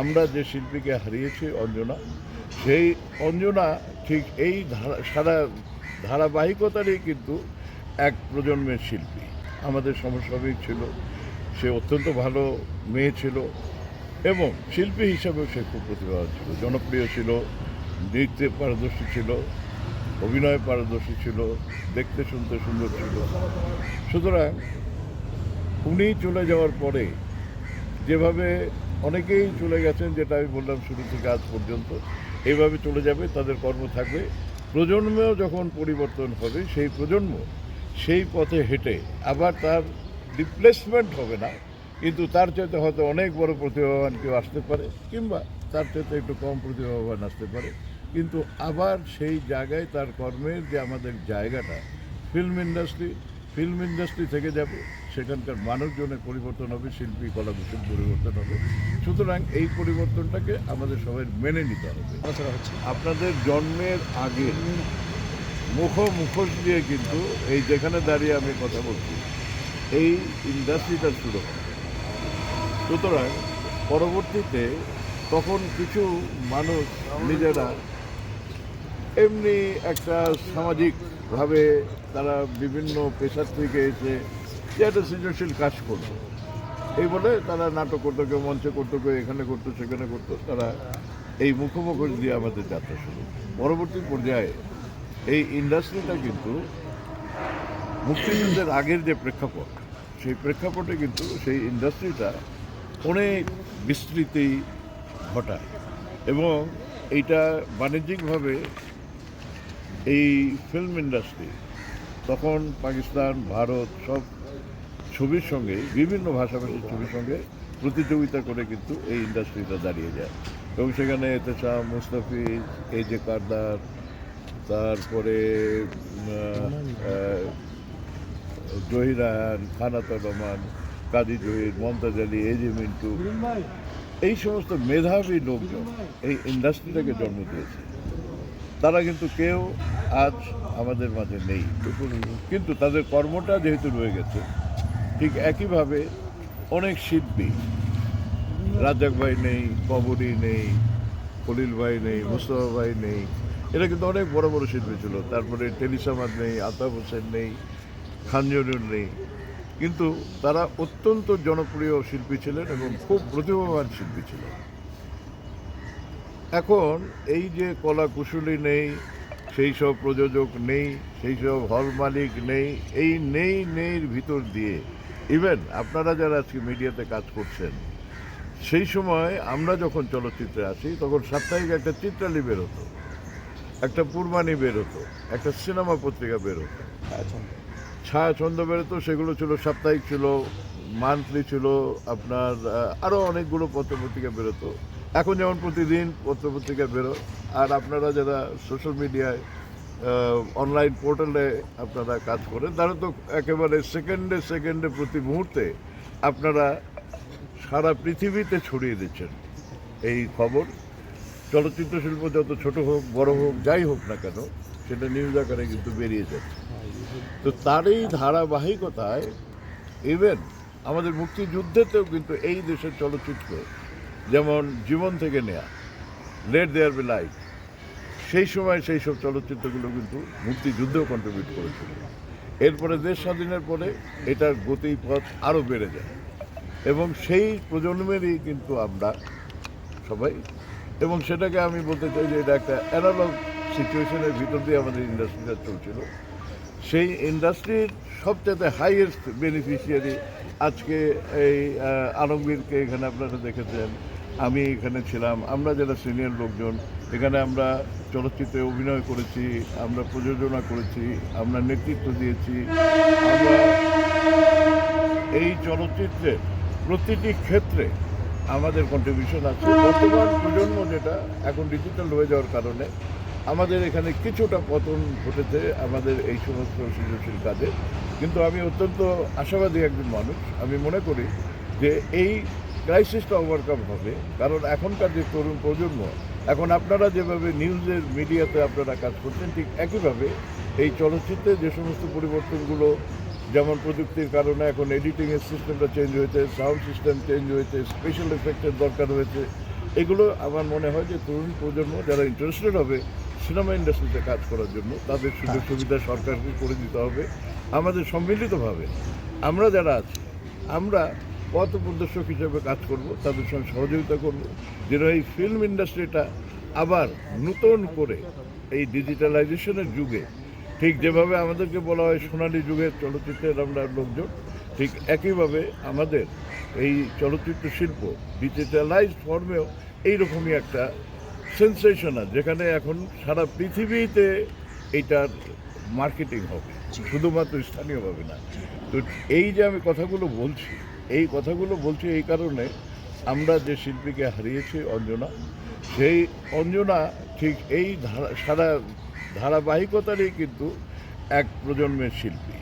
আমরা যে শিল্পীকে হারিয়েছি অঞ্জনা, সেই অঞ্জনা ঠিক এই ধারা, সারা ধারাবাহিকতারই কিন্তু এক প্রজন্মের শিল্পী। আমাদের সমস্বাভাবিক ছিল, সে অত্যন্ত ভালো মেয়ে ছিল এবং শিল্পী হিসাবেও সে খুব প্রতিভাবান ছিল। জনপ্রিয় ছিল, নৃত্যে পারদর্শী ছিল, অভিনয়ে পারদর্শী ছিল, দেখতে শুনতে সুন্দর ছিল। সুতরাং উনি চলে যাওয়ার পরে যেভাবে অনেকেই চলে গেছেন, যেটা আমি বললাম শুরু থেকে আজ পর্যন্ত। এইভাবে চলে যাবে, তাদের কর্ম থাকবে। প্রজন্মেও যখন পরিবর্তন হবে, সেই প্রজন্ম সেই পথে হেঁটে, আবার তার রিপ্লেসমেন্ট হবে না, কিন্তু তার চাইতে হয়তো অনেক বড় প্রতিভাবান কেউ আসতে পারে, কিংবা তার চাইতে একটু কম প্রতিভাবান আসতে পারে। কিন্তু আবার সেই জায়গায় তার কর্মের যে আমাদের জায়গাটা ফিল্ম ইন্ডাস্ট্রি ফিল্ম ইন্ডাস্ট্রি থেকে যাবে সেখানকার মানুষজনের পরিবর্তন হবে শিল্পী কলা কলাকুশল পরিবর্তন হবে। সুতরাং এই পরিবর্তনটাকে আমাদের সবাই মেনে নিতে হবে। আপনাদের জন্মের আগে মুখ মুখোশ দিয়ে কিন্তু এই যেখানে দাঁড়িয়ে আমি কথা বলছি এই ইন্ডাস্ট্রিটা শুরু হয় সুতরাং পরবর্তীতে তখন কিছু মানুষ নিজেরা এমনি একটা সামাজিকভাবে তারা বিভিন্ন পেশার থেকে এসে যে একটা সৃজনশীল কাজ করতো এই বলে তারা নাটক করতো, কেউ মঞ্চে করতো, কেউ এখানে করতো, সেখানে করতো। তারা এই মুখোমুখি দিয়ে আমাদের যাত্রা শুরু। পরবর্তী পর্যায়ে এই ইন্ডাস্ট্রিটা কিন্তু মুক্তিযুদ্ধের আগের যে প্রেক্ষাপট, সেই প্রেক্ষাপটে কিন্তু সেই ইন্ডাস্ট্রিটা অনেক বিস্তৃতি ঘটায়। এবং এইটা বাণিজ্যিকভাবে এই ফিল্ম ইন্ডাস্ট্রি তখন পাকিস্তান, ভারত সব ছবির সঙ্গে, বিভিন্ন ভাষাভাষীর ছবির সঙ্গে প্রতিযোগিতা করে কিন্তু এই ইন্ডাস্ট্রিটা দাঁড়িয়ে যায়। এবং সেখানে এতেশা মুস্তাফিজ এই যে কারদার, তারপরে জহির রায়হান খানাতা রহমান, কাজী জহির, মমতাজ আলী যে মিন্টু, এই সমস্ত মেধাবী লোকজন এই ইন্ডাস্ট্রিটাকে জন্ম দিয়েছে। তারা কিন্তু কেউ আজ আমাদের মাঝে নেই। কিন্তু তাদের কর্মটা যেহেতু রয়ে গেছে, ঠিক একইভাবে অনেক শিল্পী রাজাক ভাই নেই কবরী নেই, খলিল ভাই নেই, মুস্তফা ভাই নেই, এরা কিন্তু অনেক বড় বড় শিল্পী ছিল। তারপরে টেলিসামাদ নেই আতাফ হোসেন নেই খানজনুর নেই। কিন্তু তারা অত্যন্ত জনপ্রিয় শিল্পী ছিলেন এবং খুব প্রতিভাবান শিল্পী ছিলেন। এখন এই যে কলা কুশলী নেই সেই সব প্রযোজক নেই সেই সব হল মালিক নেই এই নেই নেইর ভিতর দিয়ে ইভেন আপনারা যারা আজকে মিডিয়াতে কাজ করছেন সেই সময় আমরা যখন চলচ্চিত্রে আসি তখন সাপ্তাহিক একটা চিত্রালি বেরোতো একটা পূর্বাণী বেরোতো একটা সিনেমা পত্রিকা বেরোতো আচ্ছা ছায়াছন্দ। বেরোতো সেগুলো ছিল সাপ্তাহিক ছিল মান্থলি ছিল আপনার আরও অনেকগুলো পত্র পত্রিকা বেরোতো এখন যেমন প্রতিদিন পত্রপত্রিকা বেরো আর আপনারা যারা সোশ্যাল মিডিয়ায় অনলাইন পোর্টালে আপনারা কাজ করেন, তারা তো একেবারে সেকেন্ডে সেকেন্ডে প্রতি মুহূর্তে আপনারা সারা পৃথিবীতে ছড়িয়ে দিচ্ছেন এই খবর। চলচ্চিত্র শিল্প যত ছোট হোক, বড় হোক, যাই হোক না কেন, সেটা নিউজ আকারে কিন্তু বেরিয়ে যাচ্ছে। তো তারই ধারাবাহিকতায় ইভেন আমাদের মুক্তিযুদ্ধেতেও কিন্তু এই দেশের চলচ্চিত্র যেমন জীবন থেকে নেয়া লেট দেয়ার বি লাইফ সেই সময় সেই সব চলচ্চিত্রগুলো কিন্তু মুক্তিযুদ্ধেও কন্ট্রিবিউট করেছিল। এরপরে দেশ স্বাধীনের পরে এটার গতিপথ আরও বেড়ে যায়। এবং সেই প্রজন্মেরই কিন্তু আমরা সবাই। এবং সেটাকে আমি বলতে চাই যে এটা একটা অ্যানালগ সিচুয়েশনের ভিতর দিয়ে আমাদের ইন্ডাস্ট্রিটা চলছিল। সেই ইন্ডাস্ট্রির সবচেয়ে হাইয়েস্ট বেনিফিশিয়ারি আজকে এই আলমগীরকে এখানে আপনারা দেখেছেন। আমি এখানে ছিলাম। আমরা যারা সিনিয়র লোকজন, এখানে আমরা চলচ্চিত্রে অভিনয় করেছি, আমরা প্রযোজনা করেছি, আমরা নেতৃত্ব দিয়েছি। আমরা এই চলচ্চিত্রে প্রতিটি ক্ষেত্রে আমাদের কন্ট্রিবিউশন আছে। বর্তমান প্রজন্ম যেটা এখন ডিজিটাল হয়ে যাওয়ার কারণে আমাদের এখানে কিছুটা পতন ঘটেছে আমাদের এই সমস্ত সৃজনশীল কাজে। কিন্তু আমি অত্যন্ত আশাবাদী একজন মানুষ। আমি মনে করি যে এই ক্রাইসিসটা ওভারকাম হবে। কারণ এখনকার যে তরুণ প্রজন্ম, এখন আপনারা যেভাবে নিউজের মিডিয়াতে আপনারা কাজ করছেন, ঠিক একইভাবে এই চলচ্চিত্রে যে সমস্ত পরিবর্তনগুলো, যেমন প্রযুক্তির কারণে এখন এডিটিংয়ের সিস্টেমটা চেঞ্জ হয়েছে সাউন্ড সিস্টেম চেঞ্জ হয়েছে স্পেশাল এফেক্টের দরকার হয়েছে। এগুলো আমার মনে হয় যে তরুণ প্রজন্ম যারা ইন্টারেস্টেড হবে সিনেমা ইন্ডাস্ট্রিতে কাজ করার জন্য তাদের সুযোগ সুবিধা সরকারকে করে দিতে হবে আমাদের সম্মিলিতভাবে। আমরা যারা আছি আমরা পথ প্রদর্শক হিসেবে কাজ করব তাদের সঙ্গে সহযোগিতা করব। যেন এই ফিল্ম ইন্ডাস্ট্রিটা আবার নতুন করে এই ডিজিটালাইজেশনের যুগে ঠিক যেভাবে আমাদেরকে বলা হয় সোনালি যুগের চলচ্চিত্রের আমরা লোকজন ঠিক একইভাবে আমাদের এই চলচ্চিত্র শিল্প ডিজিটালাইজ ফর্মেও এইরকমই একটা সেন্সেশনাল যেখানে এখন সারা পৃথিবীতে এইটার মার্কেটিং হবে। শুধুমাত্র স্থানীয়ভাবে না। তো এই যে আমি কথাগুলো বলছি এই কথাগুলো বলছি এই কারণে আমরা যে শিল্পীকে হারিয়েছি অঞ্জনা সেই অঞ্জনা ঠিক এই ধারা সারা ধারাবাহিকতারই কিন্তু এক প্রজন্মের শিল্পী।